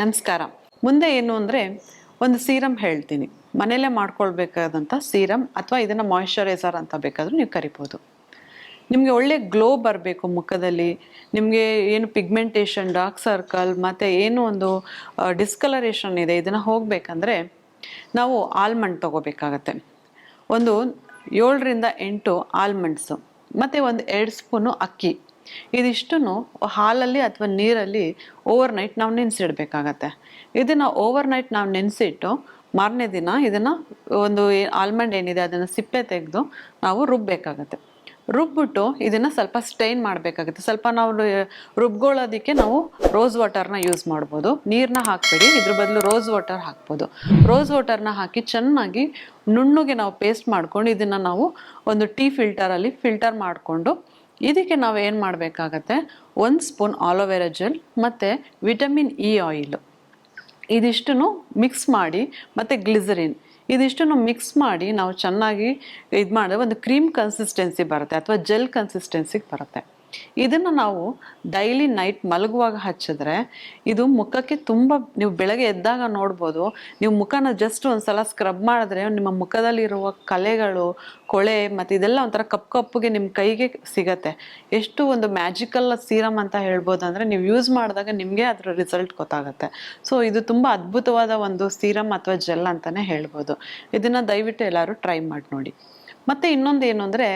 ನಮಸ್ಕಾರ. ಮುಂದೆ ಏನು ಅಂದರೆ ಒಂದು ಸೀರಮ್ ಹೇಳ್ತೀನಿ. ಮನೆಯಲ್ಲೇ ಮಾಡ್ಕೊಳ್ಬೇಕಾದಂಥ ಸೀರಮ್ ಅಥವಾ ಇದನ್ನು ಮಾಯಿಶ್ಚರೈಸರ್ ಅಂತ ಬೇಕಾದರೂ ನೀವು ಕರಿಬೋದು. ನಿಮಗೆ ಒಳ್ಳೆ ಗ್ಲೋ ಬರಬೇಕು ಮುಖದಲ್ಲಿ. ನಿಮಗೆ ಏನು ಪಿಗ್ಮೆಂಟೇಷನ್ ಡಾರ್ಕ್ ಸರ್ಕಲ್ ಮತ್ತು ಏನು ಒಂದು ಡಿಸ್ಕಲರೇಷನ್ ಇದೆ, ಇದನ್ನು ಹೋಗಬೇಕಂದ್ರೆ ನಾವು ಆಲ್ಮಂಡ್ ತಗೋಬೇಕಾಗತ್ತೆ. ಒಂದು ಏಳರಿಂದ ಎಂಟು ಆಲ್ಮಂಡ್ಸು ಮತ್ತು ಒಂದು ಎರಡು ಸ್ಪೂನು ಅಕ್ಕಿ. ಇದಿಷ್ಟನ್ನು ಹಾಲಲ್ಲಿ ಅಥವಾ ನೀರಲ್ಲಿ ಓವರ್ ನೈಟ್ ನಾವು ನೆನೆಸಿಡ್ಬೇಕಾಗತ್ತೆ. ಇದನ್ನು ಓವರ್ ನೈಟ್ ನಾವು ನೆನೆಸಿಟ್ಟು ಮಾರನೇ ದಿನ ಇದನ್ನು ಒಂದು ಆಲ್ಮಂಡ್ ಏನಿದೆ ಅದನ್ನು ಸಿಪ್ಪೆ ತೆಗೆದು ನಾವು ರುಬ್ಬಬೇಕಾಗತ್ತೆ ರುಬ್ಬಿಟ್ಟು ಇದನ್ನು ಸ್ವಲ್ಪ ಸ್ಟೈನ್ ಮಾಡಬೇಕಾಗುತ್ತೆ. ಸ್ವಲ್ಪ ನಾವು ರುಬ್ಕೊಳ್ಳೋದಕ್ಕೆ ನಾವು ರೋಸ್ ವಾಟರ್ನ ಯೂಸ್ ಮಾಡ್ಬೋದು. ನೀರನ್ನ ಹಾಕಬೇಡಿ. ಇದ್ರ ಬದಲು ರೋಸ್ ವಾಟರ್ ಹಾಕ್ಬೋದು. ರೋಸ್ ವಾಟರ್ನ ಹಾಕಿ ಚೆನ್ನಾಗಿ ನುಣ್ಣಗೆ ನಾವು ಪೇಸ್ಟ್ ಮಾಡ್ಕೊಂಡು ಇದನ್ನು ನಾವು ಒಂದು ಟೀ ಫಿಲ್ಟರಲ್ಲಿ ಫಿಲ್ಟರ್ ಮಾಡಿಕೊಂಡು ಇದಕ್ಕೆ ನಾವು ಏನು ಮಾಡಬೇಕಾಗತ್ತೆ? ಒಂದು ಸ್ಪೂನ್ ಆಲೋವೆರಾ ಜೆಲ್ ಮತ್ತು ವಿಟಮಿನ್ ಇ ಆಯಿಲು. ಇದಿಷ್ಟನ್ನು ಮಿಕ್ಸ್ ಮಾಡಿ ಮತ್ತು ಗ್ಲಿಸರಿನ್. ಇದಿಷ್ಟನ್ನು ಮಿಕ್ಸ್ ಮಾಡಿ ನಾವು ಚೆನ್ನಾಗಿ ಇದು ಮಾಡಿದ್ರೆ ಒಂದು ಕ್ರೀಮ್ ಕನ್ಸಿಸ್ಟೆನ್ಸಿ ಬರುತ್ತೆ, ಅಥವಾ ಜೆಲ್ ಕನ್ಸಿಸ್ಟೆನ್ಸಿಗೆ ಬರುತ್ತೆ. ಇದನ್ನು ನಾವು ಡೈಲಿ ನೈಟ್ ಮಲಗುವಾಗ ಹಚ್ಚಿದ್ರೆ ಇದು ಮುಖಕ್ಕೆ ತುಂಬ, ನೀವು ಬೆಳಗ್ಗೆ ಎದ್ದಾಗ ನೋಡ್ಬೋದು, ನೀವು ಮುಖನ ಜಸ್ಟ್ ಒಂದ್ಸಲ ಸ್ಕ್ರಬ್ ಮಾಡಿದ್ರೆ ನಿಮ್ಮ ಮುಖದಲ್ಲಿರುವ ಕಲೆಗಳು, ಕೊಳೆ ಮತ್ತು ಇದೆಲ್ಲ ಒಂಥರ ಕಪ್ಪು ಕಪ್ಪುಗೆ ನಿಮ್ಮ ಕೈಗೆ ಸಿಗತ್ತೆ. ಎಷ್ಟು ಒಂದು ಮ್ಯಾಜಿಕಲ್ ಸೀರಮ್ ಅಂತ ಹೇಳ್ಬೋದು ಅಂದರೆ ನೀವು ಯೂಸ್ ಮಾಡಿದಾಗ ನಿಮಗೆ ಅದರ ರಿಸಲ್ಟ್ ಗೊತ್ತಾಗುತ್ತೆ. ಸೊ ಇದು ತುಂಬ ಅದ್ಭುತವಾದ ಒಂದು ಸೀರಮ್ ಅಥವಾ ಜೆಲ್ ಅಂತಲೇ ಹೇಳ್ಬೋದು. ಇದನ್ನು ದಯವಿಟ್ಟು ಎಲ್ಲರೂ ಟ್ರೈ ಮಾಡಿ ನೋಡಿ. ಮತ್ತು ಇನ್ನೊಂದು ಏನು ಅಂದರೆ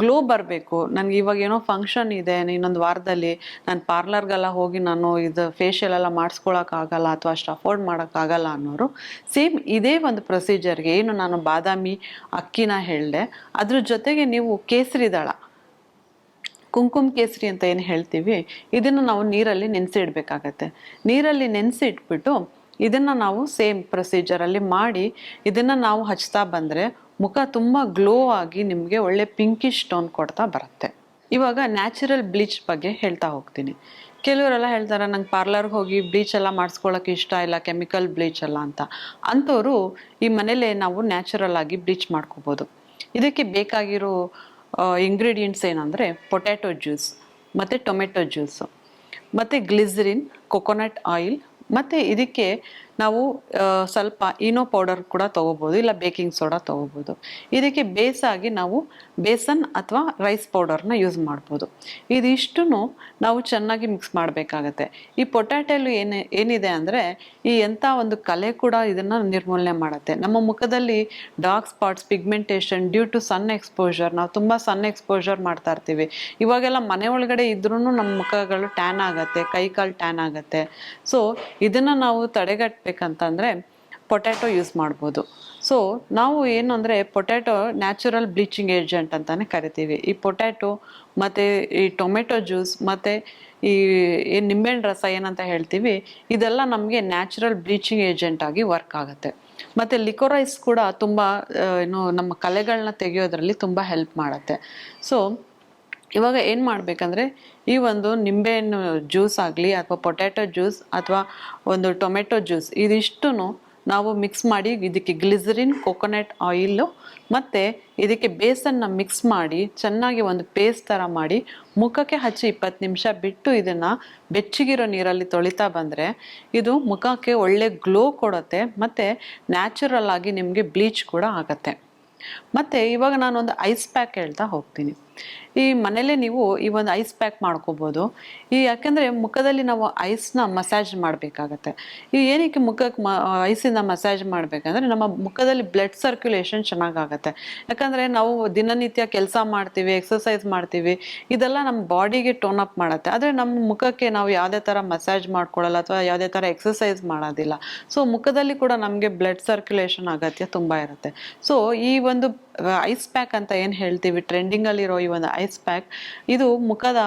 ಗ್ಲೋ ಬರಬೇಕು. ನನಗೆ ಇವಾಗ ಏನೋ ಫಂಕ್ಷನ್ ಇದೆ ಇನ್ನೊಂದು ವಾರದಲ್ಲಿ ನಾನು ಪಾರ್ಲರ್ಗೆಲ್ಲ ಹೋಗಿ ನಾನು ಇದು ಫೇಶಿಯಲ್ ಎಲ್ಲ ಮಾಡಿಸ್ಕೊಳಕ್ಕಾಗಲ್ಲ ಅಥವಾ ಅಷ್ಟು ಅಫೋರ್ಡ್ ಮಾಡೋಕ್ಕಾಗಲ್ಲ ಅನ್ನೋರು ಸೇಮ್ ಇದೇ ಒಂದು ಪ್ರೊಸೀಜರ್ಗೆ ಏನು ನಾನು ಬಾದಾಮಿ ಅಕ್ಕಿನ ಹೇಳಿದೆ. ಅದ್ರ ಜೊತೆಗೆ ನೀವು ಕೇಸರಿ ದಳ, ಕುಂಕುಮ ಕೇಸರಿ ಅಂತ ಏನು ಹೇಳ್ತೀವಿ, ಇದನ್ನು ನಾವು ನೀರಲ್ಲಿ ನೆನೆಸಿಡ್ಬೇಕಾಗತ್ತೆ. ನೀರಲ್ಲಿ ನೆನೆಸಿಟ್ಬಿಟ್ಟು ಇದನ್ನು ನಾವು ಸೇಮ್ ಪ್ರೊಸೀಜರಲ್ಲಿ ಮಾಡಿ, ಇದನ್ನು ನಾವು ಹಚ್ತಾ ಬಂದರೆ ಮುಖ ತುಂಬ ಗ್ಲೋ ಆಗಿ ನಿಮಗೆ ಒಳ್ಳೆ ಪಿಂಕಿಶ್ ಟೋನ್ ಕೊಡ್ತಾ ಬರುತ್ತೆ. ಇವಾಗ ನ್ಯಾಚುರಲ್ ಬ್ಲೀಚ್ ಬಗ್ಗೆ ಹೇಳ್ತಾ ಹೋಗ್ತೀನಿ. ಕೆಲವರೆಲ್ಲ ಹೇಳ್ತಾರೆ, ನಂಗೆ ಪಾರ್ಲರ್ಗೆ ಹೋಗಿ ಬ್ಲೀಚ್ ಎಲ್ಲ ಮಾಡಿಸ್ಕೊಳ್ಳೋಕೆ ಇಷ್ಟ ಇಲ್ಲ ಕೆಮಿಕಲ್ ಬ್ಲೀಚ್ ಎಲ್ಲ ಅಂತ. ಅಂಥವ್ರು ಈ ಮನೇಲೇ ನಾವು ನ್ಯಾಚುರಲ್ ಆಗಿ ಬ್ಲೀಚ್ ಮಾಡ್ಕೋಬೋದು. ಇದಕ್ಕೆ ಬೇಕಾಗಿರೋ ಇಂಗ್ರೀಡಿಯೆಂಟ್ಸ್ ಏನಂದರೆ ಪೊಟ್ಯಾಟೊ ಜ್ಯೂಸ್ ಮತ್ತು ಟೊಮೆಟೊ ಜ್ಯೂಸು ಮತ್ತು ಗ್ಲಿಸರಿನ್ ಕೊಕೊನಟ್ ಆಯಿಲ್ ಮತ್ತು ಇದಕ್ಕೆ ನಾವು ಸ್ವಲ್ಪ ಇನೋ ಪೌಡರ್ ಕೂಡ ತೊಗೋಬೋದು, ಇಲ್ಲ ಬೇಕಿಂಗ್ ಸೋಡಾ ತೊಗೋಬೋದು. ಇದಕ್ಕೆ ಬೇಸಾಗಿ ನಾವು ಬೇಸನ್ ಅಥವಾ ರೈಸ್ ಪೌಡರ್ನ ಯೂಸ್ ಮಾಡ್ಬೋದು. ಇದಿಷ್ಟು ನಾವು ಚೆನ್ನಾಗಿ ಮಿಕ್ಸ್ ಮಾಡಬೇಕಾಗತ್ತೆ. ಈ ಪೊಟ್ಯಾಟೊಲು ಏನು, ಏನಿದೆ ಅಂದರೆ, ಈ ಎಂಥ ಒಂದು ಕಲೆ ಕೂಡ ಇದನ್ನು ನಿರ್ಮೂಲನೆ ಮಾಡುತ್ತೆ. ನಮ್ಮ ಮುಖದಲ್ಲಿ dark spots, pigmentation, due to sun exposure ನಾವು ತುಂಬ ಸನ್ ಎಕ್ಸ್ಪೋಜರ್ ಮಾಡ್ತಾ ಇರ್ತೀವಿ. ಇವಾಗೆಲ್ಲ ಮನೆ ಒಳಗಡೆ ಇದ್ರೂ ನಮ್ಮ ಮುಖಗಳು ಟ್ಯಾನ್ ಆಗುತ್ತೆ, ಕೈ ಕಾಲು ಟ್ಯಾನ್ ಆಗುತ್ತೆ. ಸೊ, ಇದನ್ನು ನಾವು ತಡೆಗಟ್ಟಬೇಕಂತಂದರೆ ಪೊಟ್ಯಾಟೊ ಯೂಸ್ ಮಾಡ್ಬೋದು. ಸೊ ನಾವು ಏನು ಅಂದರೆ ಪೊಟ್ಯಾಟೊ ನ್ಯಾಚುರಲ್ ಬ್ಲೀಚಿಂಗ್ ಏಜೆಂಟ್ ಅಂತಲೇ ಕರಿತೀವಿ. ಈ ಪೊಟ್ಯಾಟೊ ಮತ್ತು ಈ ಟೊಮೆಟೊ ಜ್ಯೂಸ್ ಮತ್ತು ಈ ಏನು ನಿಂಬೆಹಣ್ಣು ರಸ ಏನಂತ ಹೇಳ್ತೀವಿ, ಇದೆಲ್ಲ ನಮಗೆ ನ್ಯಾಚುರಲ್ ಬ್ಲೀಚಿಂಗ್ ಏಜೆಂಟ್ ಆಗಿ ವರ್ಕ್ ಆಗುತ್ತೆ. ಮತ್ತು ಲಿಕೋರೈಸ್ ಕೂಡ ತುಂಬ ಏನು ನಮ್ಮ ಕಲೆಗಳನ್ನ ತೆಗೆಯೋದ್ರಲ್ಲಿ ತುಂಬ ಹೆಲ್ಪ್ ಮಾಡುತ್ತೆ. ಸೊ ಇವಾಗ ಏನು ಮಾಡಬೇಕಂದ್ರೆ, ಈ ಒಂದು ನಿಂಬೆಹಣ್ಣು ಜ್ಯೂಸ್ ಆಗಲಿ ಅಥವಾ ಪೊಟ್ಯಾಟೊ ಜ್ಯೂಸ್ ಅಥವಾ ಒಂದು ಟೊಮೆಟೊ ಜ್ಯೂಸ್ ಇದಿಷ್ಟು ನಾವು ಮಿಕ್ಸ್ ಮಾಡಿ ಇದಕ್ಕೆ ಗ್ಲಿಸರಿನ್ ಕೊಕೊನಟ್ ಆಯಿಲ್ಲು ಮತ್ತು ಇದಕ್ಕೆ ಬೇಸನ್ನ ಮಿಕ್ಸ್ ಮಾಡಿ, ಚೆನ್ನಾಗಿ ಒಂದು ಪೇಸ್ಟ್ ಥರ ಮಾಡಿ, ಮುಖಕ್ಕೆ ಹಚ್ಚಿ ಇಪ್ಪತ್ತು ನಿಮಿಷ ಬಿಟ್ಟು ಇದನ್ನು ಬೆಚ್ಚಗಿರೋ ನೀರಲ್ಲಿ ತೊಳಿತಾ ಬಂದರೆ ಇದು ಮುಖಕ್ಕೆ ಒಳ್ಳೆ ಗ್ಲೋ ಕೊಡುತ್ತೆ ಮತ್ತು ನ್ಯಾಚುರಲ್ ಆಗಿ ನಿಮಗೆ ಬ್ಲೀಚ್ ಕೂಡ ಆಗುತ್ತೆ. ಮತ್ತು ಇವಾಗ ನಾನೊಂದು ಐಸ್ ಪ್ಯಾಕ್ ಹೇಳ್ತಾ ಹೋಗ್ತೀನಿ. ಈ ಮನೇಲೆ ನೀವು ಈ ಒಂದು ಐಸ್ ಪ್ಯಾಕ್ ಮಾಡ್ಕೋಬೋದು. ಈ ಯಾಕೆಂದರೆ ಮುಖದಲ್ಲಿ ನಾವು ಐಸ್ನ ಮಸಾಜ್ ಮಾಡಬೇಕಾಗತ್ತೆ. ಈ ಏನಕ್ಕೆ ಮುಖಕ್ಕೆ ಮ ಐಸಿಂದ ಮಸಾಜ್ ಮಾಡಬೇಕಂದ್ರೆ ನಮ್ಮ ಮುಖದಲ್ಲಿ ಬ್ಲಡ್ ಸರ್ಕ್ಯುಲೇಷನ್ ಚೆನ್ನಾಗಾಗತ್ತೆ. ಯಾಕಂದರೆ ನಾವು ದಿನನಿತ್ಯ ಕೆಲಸ ಮಾಡ್ತೀವಿ ಎಕ್ಸಸೈಸ್ ಮಾಡ್ತೀವಿ, ಇದೆಲ್ಲ ನಮ್ಮ ಬಾಡಿಗೆ ಟೋನ್ ಅಪ್ ಮಾಡುತ್ತೆ. ಆದರೆ ನಮ್ಮ ಮುಖಕ್ಕೆ ನಾವು ಯಾವುದೇ ಥರ ಮಸಾಜ್ ಮಾಡ್ಕೊಳ್ಳಲ್ಲ ಅಥವಾ ಯಾವುದೇ ಥರ ಎಕ್ಸಸೈಸ್ ಮಾಡೋದಿಲ್ಲ. ಸೊ, ಮುಖದಲ್ಲಿ ಕೂಡ ನಮಗೆ ಬ್ಲಡ್ ಸರ್ಕ್ಯುಲೇಷನ್ ಅಗತ್ಯ ತುಂಬ ಇರುತ್ತೆ. ಸೊ, ಈ ಒಂದು ಐಸ್ ಪ್ಯಾಕ್ ಅಂತ ಏನು ಹೇಳ್ತೀವಿ? ಟ್ರೆಂಡಿಂಗಲ್ಲಿರೋ ಈ ಒಂದು ಐಸ್ ಪ್ಯಾಕ್ ಇದು ಮುಖದ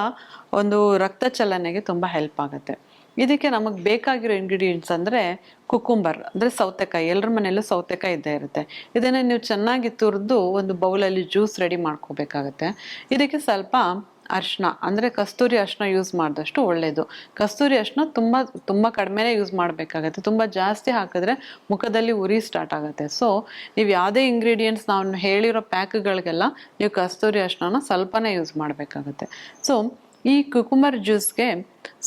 ಒಂದು ರಕ್ತ ಚಲನೆಗೆ ತುಂಬ ಹೆಲ್ಪ್ ಆಗುತ್ತೆ. ಇದಕ್ಕೆ ನಮಗೆ ಬೇಕಾಗಿರೋ ಇಂಗ್ರೀಡಿಯೆಂಟ್ಸ್ ಅಂದರೆ ಕುಕುಂಬರ್ ಅಂದರೆ ಸೌತೆಕಾಯಿ. ಎಲ್ಲರ ಮನೆಯಲ್ಲೂ ಸೌತೆಕಾಯಿ ಇದ್ದೇ ಇರುತ್ತೆ. ಇದನ್ನು ನೀವು ಚೆನ್ನಾಗಿ ತುರಿದು ಒಂದು ಬೌಲಲ್ಲಿ ಜ್ಯೂಸ್ ರೆಡಿ ಮಾಡ್ಕೋಬೇಕಾಗತ್ತೆ. ಇದಕ್ಕೆ ಸ್ವಲ್ಪ ಅರ್ಶಿನ ಅಂದರೆ ಕಸ್ತೂರಿ ಅರ್ಶಿನ ಯೂಸ್ ಮಾಡಿದಷ್ಟು ಒಳ್ಳೆಯದು ಕಸ್ತೂರಿ ಅರ್ಶಿನ ತುಂಬ ತುಂಬ ಕಡಿಮೆನೇ ಯೂಸ್ ಮಾಡಬೇಕಾಗತ್ತೆ. ತುಂಬ ಜಾಸ್ತಿ ಹಾಕಿದ್ರೆ ಮುಖದಲ್ಲಿ ಉರಿ ಸ್ಟಾರ್ಟ್ ಆಗುತ್ತೆ. ಸೊ ನೀವು ಯಾವುದೇ ಇಂಗ್ರೀಡಿಯೆಂಟ್ಸ್ ನಾವು ಹೇಳಿರೋ ಪ್ಯಾಕ್ಗಳಿಗೆಲ್ಲ ನೀವು ಕಸ್ತೂರಿ ಅರ್ಶಿನ ಸ್ವಲ್ಪನೇ ಯೂಸ್ ಮಾಡಬೇಕಾಗತ್ತೆ. ಸೊ ಈ ಕುಕುಮರ್ ಜ್ಯೂಸ್ಗೆ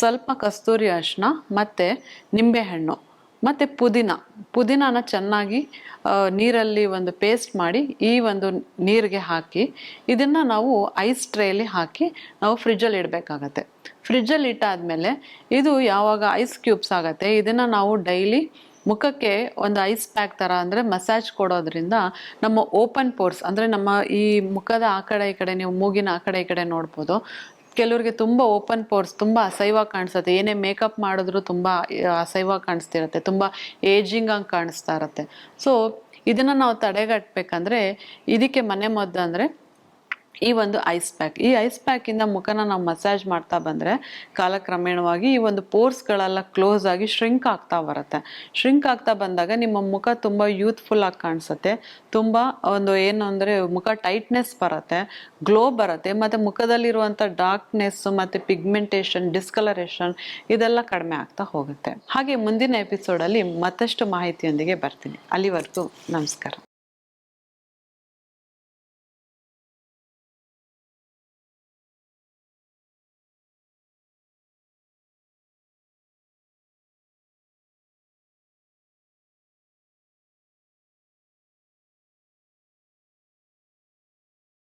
ಸ್ವಲ್ಪ ಕಸ್ತೂರಿ ಅರಿಶಿನ ಮತ್ತು ನಿಂಬೆಹಣ್ಣು. ಮತ್ತು ಪುದೀನ. ಪುದೀನಾನ ಚೆನ್ನಾಗಿ ನೀರಲ್ಲಿ ಒಂದು ಪೇಸ್ಟ್ ಮಾಡಿ ಈ ಒಂದು ನೀರಿಗೆ ಹಾಕಿ, ಇದನ್ನು ನಾವು ಐಸ್ ಟ್ರೇಲಿ ಹಾಕಿ ನಾವು ಫ್ರಿಜ್ಜಲ್ಲಿ ಇಡಬೇಕಾಗತ್ತೆ. ಫ್ರಿಜ್ಜಲ್ಲಿ ಇಟ್ಟಾದಮೇಲೆ ಇದು ಯಾವಾಗ ಐಸ್ ಕ್ಯೂಬ್ಸ್ ಆಗುತ್ತೆ, ಇದನ್ನು ನಾವು ಡೈಲಿ ಮುಖಕ್ಕೆ ಒಂದು ಐಸ್ ಪ್ಯಾಕ್ ಥರ ಅಂದರೆ ಮಸಾಜ್ ಕೊಡೋದ್ರಿಂದ ನಮ್ಮ ಓಪನ್ ಪೋರ್ಸ್ ಅಂದರೆ ನಮ್ಮ ಈ ಮುಖದ ಆ ಕಡೆ ಈ ಕಡೆ ನೀವು ಮೂಗಿನ ಆ ಕಡೆ ಈ ಕಡೆ ನೋಡ್ಬೋದು ಕೆಲವ್ರಿಗೆ ತುಂಬ ಓಪನ್ ಪೋರ್ಸ್ ತುಂಬ ಅಸಹ್ಯವಾಗಿ ಕಾಣಿಸುತ್ತೆ. ಏನೇ ಮೇಕಪ್ ಮಾಡಿದ್ರು ತುಂಬ ಅಸಹ್ಯವಾಗಿ ಕಾಣಿಸ್ತಿರತ್ತೆ. ತುಂಬ ಏಜಿಂಗ್ ಆಗಿ ಕಾಣಿಸ್ತಾ ಇರತ್ತೆ. ಸೊ ಇದನ್ನು ನಾವು ತಡೆಗಟ್ಟಬೇಕಂದ್ರೆ ಇದಕ್ಕೆ ಮನೆ ಮದ್ದು ಅಂದರೆ ಈ ಒಂದು ಐಸ್ ಪ್ಯಾಕ್ ಈ ಐಸ್ ಪ್ಯಾಕಿಂದ ಮುಖನ ನಾವು ಮಸಾಜ್ ಮಾಡ್ತಾ ಬಂದರೆ ಕಾಲಕ್ರಮೇಣವಾಗಿ ಈ ಒಂದು ಪೋರ್ಸ್ಗಳೆಲ್ಲ ಕ್ಲೋಸ್ ಆಗಿ ಶ್ರಿಂಕ್ ಆಗ್ತಾ ಬರುತ್ತೆ. ಶ್ರಿಂಕ್ ಆಗ್ತಾ ಬಂದಾಗ ನಿಮ್ಮ ಮುಖ ತುಂಬ ಯೂತ್ಫುಲ್ ಆಗಿ ಕಾಣಿಸುತ್ತೆ. ತುಂಬ ಒಂದು ಏನು ಅಂದರೆ ಮುಖ ಟೈಟ್ನೆಸ್ ಬರುತ್ತೆ ಗ್ಲೋ ಬರುತ್ತೆ, ಮತ್ತು ಮುಖದಲ್ಲಿರುವಂಥ ಡಾರ್ಕ್ನೆಸ್ ಮತ್ತು ಪಿಗ್ಮೆಂಟೇಷನ್ ಡಿಸ್ಕಲರೇಷನ್ ಇದೆಲ್ಲ ಕಡಿಮೆ ಆಗ್ತಾ ಹೋಗುತ್ತೆ. ಹಾಗೆ ಮುಂದಿನ ಎಪಿಸೋಡಲ್ಲಿ ಮತ್ತಷ್ಟು ಮಾಹಿತಿಯೊಂದಿಗೆ ಬರ್ತೀನಿ. ಅಲ್ಲಿವರೆಗೂ ನಮಸ್ಕಾರ.